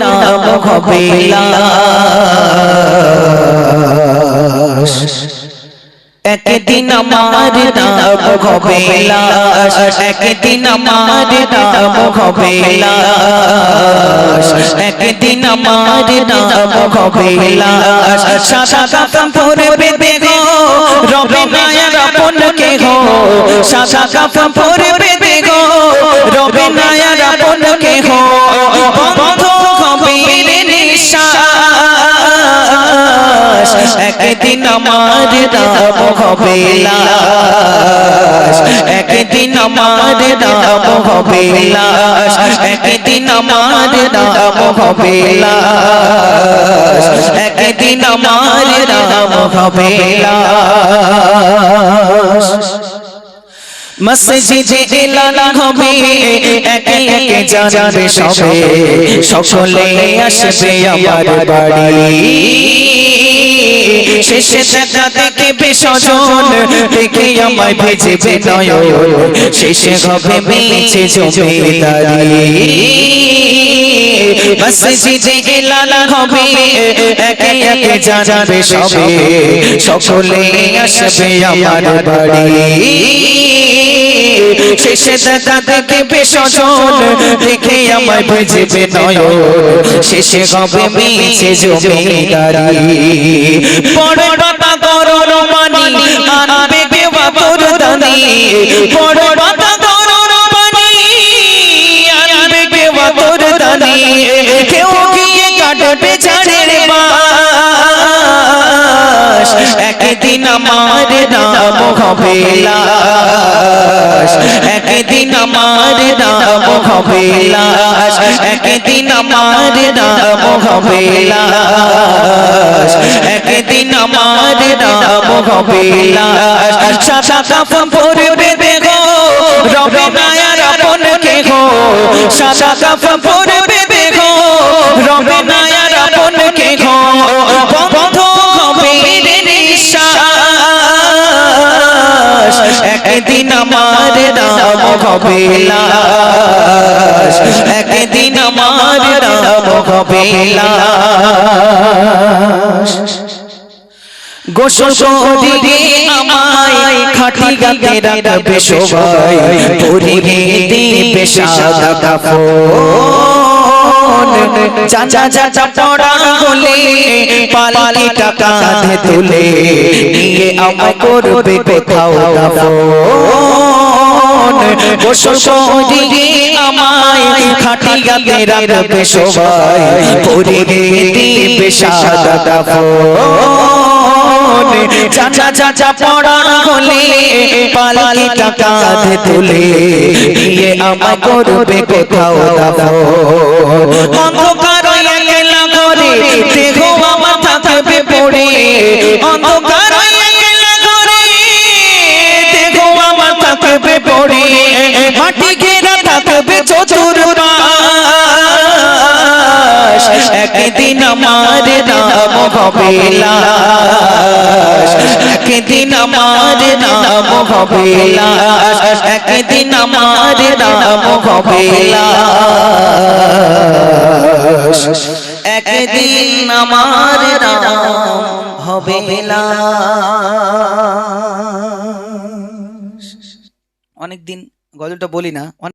নাম হবে একদিন আমার নাম হবে একদিন আমার নাম হবে একদিন আমার নাম হবে লাশ সাদা কাফন দেখো, রবে নায়ার আপন কে হো সাদা কাফন পরবে দেখো, রবে নায়ার আপন কে হো একদিন আমার নাম হবে একদিন আমার নাম হবে একদিন আমার নাম হবে একদিন আমার নাম হবে লাশ মসজিদে এলান জানবে সবে, সকলে আসবে আমার বাড়ি। শেষে দেখা দেখবে সজন দেখে আমায় ভেজেবে নয়ন শেষে হবে বেঁচে জমিদারি মসজিদে এলান হবে একে একে জানবে সবে। সকলে আসবে আমার বাড়ি। শেষে দেখা দেখবে সজন দেখে আমায় বুঝবে নয়ন। শেষে হবে মিছে জমিদারি বড় বাবা গরর মানি আনবে দেওয়া তোর দানি বড় বাবা গরর মানি আনবে দেওয়া তোর দানি কেউ গিয়ে কাটবে ঝাড়ের বাস একদিন আমার নাম হবে লাশ একদিন আমার নাম হবে লাশ একদিন আমার নাম হবে লাশ একদিন আমার নাম হবে লাশ সাদা দেখো, রবে নায়ার আপন কে গো সাদা কাফন একদিন আমার নাম হবে একদিন আমার নাম হবে লাশ। গোসল আমায় খাটি গাতে রাখবে সবাই। পরিবে দিবে সাদা কাফন। চাচা চাচা পড়া হলে পালি টাকা কাঁধে তুলে নিয়ে আমায় করবে কোথাও গোসল করে আমায়, খাটি গাতে রাখবে সবাই। পরিবে দিবে চাচা চাচা পড়া হলে পালি টাকা কাঁধে তুলে। নিয়ে আমার করবে কোথাও দাফন। অন্ধকার এলা ঘরে, দেখো আমার থাকবে পড়ে। অন্ধকার এলা ঘরে, দেখো আমার থাকবে পড়ে। মাটি ঘেরা থাকবে চতুর একদিন আমার নাম হবে একদিন আমার নাম হবে একদিন আমার নাম হবে একদিন আমার হবে অনেকদিন গজলটা বলি না।